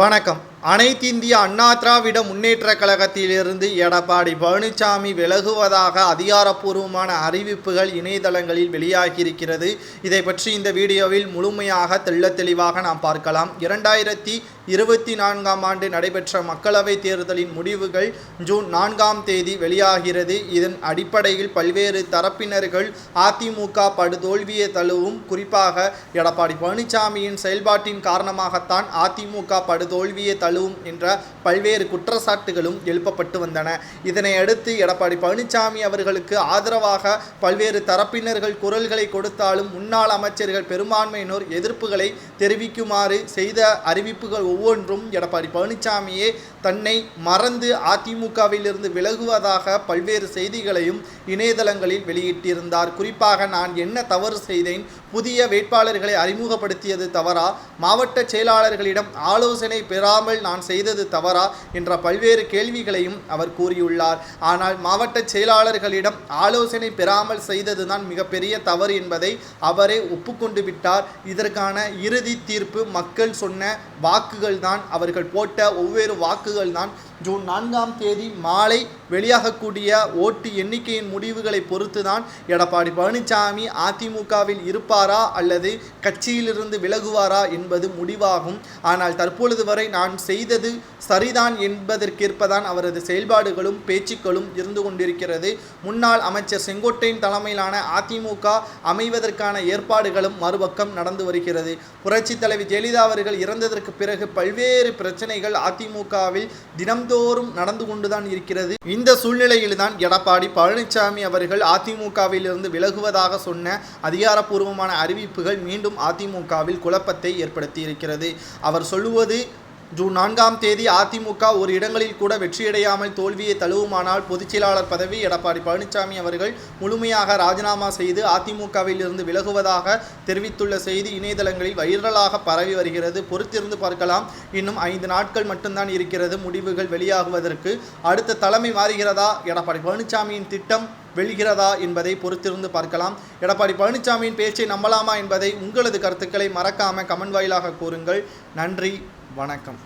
வணக்கம். அனைத்து இந்திய அண்ணா திராவிட முன்னேற்ற கழகத்திலிருந்து எடப்பாடி பழனிசாமி விலகுவதாக அதிகாரப்பூர்வமான அறிவிப்புகள் இணையதளங்களில் வெளியாகியிருக்கிறது. இதை பற்றி இந்த வீடியோவில் முழுமையாக தெள்ள தெளிவாக நாம் பார்க்கலாம். இரண்டாயிரத்தி இருபத்தி நான்காம் ஆண்டு நடைபெற்ற மக்களவைத் தேர்தலின் முடிவுகள் ஜூன் நான்காம் தேதி வெளியாகிறது. இதன் அடிப்படையில் பல்வேறு தரப்பினர்கள் அதிமுக படுதோல்வியை தழுவும் குறிப்பாக எடப்பாடி பழனிசாமியின் செயல்பாட்டின் காரணமாகத்தான் அதிமுக படுதோல்வியை தழு தழுவும் என்ற பல்வேறு குற்றச்சாட்டுகளும் எழுப்பப்பட்டு வந்தன. இதனையடுத்து எடப்பாடி பழனிசாமி அவர்களுக்கு ஆதரவாக பல்வேறு தரப்பினர்கள் குரல்களை கொடுத்தாலும் முன்னாள் அமைச்சர்கள் பெரும்பான்மையினோர் எதிர்ப்புகளை தெரிவிக்குமாறு செய்த அறிவிப்புகள் ஒவ்வொன்றும் எடப்பாடி பழனிசாமியே தன்னை மறந்து அதிமுகவிலிருந்து விலகுவதாக பல்வேறு செய்திகளையும் இணையதளங்களில் வெளியிட்டிருந்தார். குறிப்பாக நான் என்ன தவறு செய்தேன்? புதிய வேட்பாளர்களை அறிமுகப்படுத்தியது தவறா? மாவட்ட செயலாளர்களிடம் ஆலோசனை பெறாமல் நான் செய்தது தவறா? என்ற பல்வேறு கேள்விகளையும் அவர் கூறியுள்ளார். ஆனால் மாவட்ட செயலாளர்களிடம் ஆலோசனை பெறாமல் செய்ததுதான் மிகப்பெரிய தவறு என்பதை அவரே ஒப்புக்கொண்டு விட்டார். இதற்கான இறுதி தீர்ப்பு மக்கள் சொன்ன வாக்குகள் தான் அவர்கள் போட்ட ஒவ்வொரு வாக்குகள் தான் ஜூன் நான்காம் தேதி மாலை வெளியாகக்கூடிய ஓட்டு எண்ணிக்கையின் முடிவுகளை பொறுத்துதான் எடப்பாடி பழனிசாமி அதிமுகவில் இருப்பார் அல்லது கட்சியிலிருந்து விலகுவாரா என்பது முடிவாகும். ஆனால் தற்பொழுது வரை நான் செய்தது சரிதான் என்பதற்கேற்பதான் அவரது செயல்பாடுகளும் பேச்சுக்களும் இருந்து கொண்டிருக்கிறது. முன்னாள் அமைச்சர் செங்கோட்டையின் தலைமையிலான அதிமுக அமைவதற்கான ஏற்பாடுகளும் மறுபக்கம் நடந்து வருகிறது. புரட்சி தலைவி ஜெயலலிதா அவர்கள் இறந்ததற்கு பிறகு பல்வேறு பிரச்சனைகள் அதிமுகவில் தினம்தோறும் நடந்து கொண்டுதான் இருக்கிறது. இந்த சூழ்நிலையில்தான் எடப்பாடி பழனிசாமி அவர்கள் அதிமுகவில் இருந்து விலகுவதாக சொன்ன அதிகாரப்பூர்வமான அறிவிப்புகள் மீண்டும் அதிமுகவில் குழப்பத்தை ஏற்படுத்தியிருக்கிறது. அவர் சொல்லுவது ஜூன் நான்காம் தேதி அதிமுக ஒரு இடங்களில் கூட வெற்றியடையாமல் தோல்வியை தழுவுமானால் பொதுச்செயலாளர் பதவி எடப்பாடி பழனிசாமி அவர்கள் முழுமையாக ராஜினாமா செய்து அதிமுகவில் இருந்து விலகுவதாக தெரிவித்துள்ள செய்தி இணையதளங்களில் வைரலாக பரவி வருகிறது. பொறுத்திருந்து பார்க்கலாம். இன்னும் ஐந்து நாட்கள் மட்டும்தான் இருக்கிறது. முடிவுகள் வெளியாகுவதற்கு அடுத்த தலைமை மாறுகிறதா? எடப்பாடி பழனிசாமியின் திட்டம் வெளிகிறதா என்பதை பொறுத்திருந்து பார்க்கலாம். எடப்பாடி பழனிசாமியின் பேச்சை நம்பலாமா என்பதை உங்களது கருத்துக்களை மறக்காம கமெண்ட் வாயிலாக கூறுங்கள். நன்றி. வணக்கம்.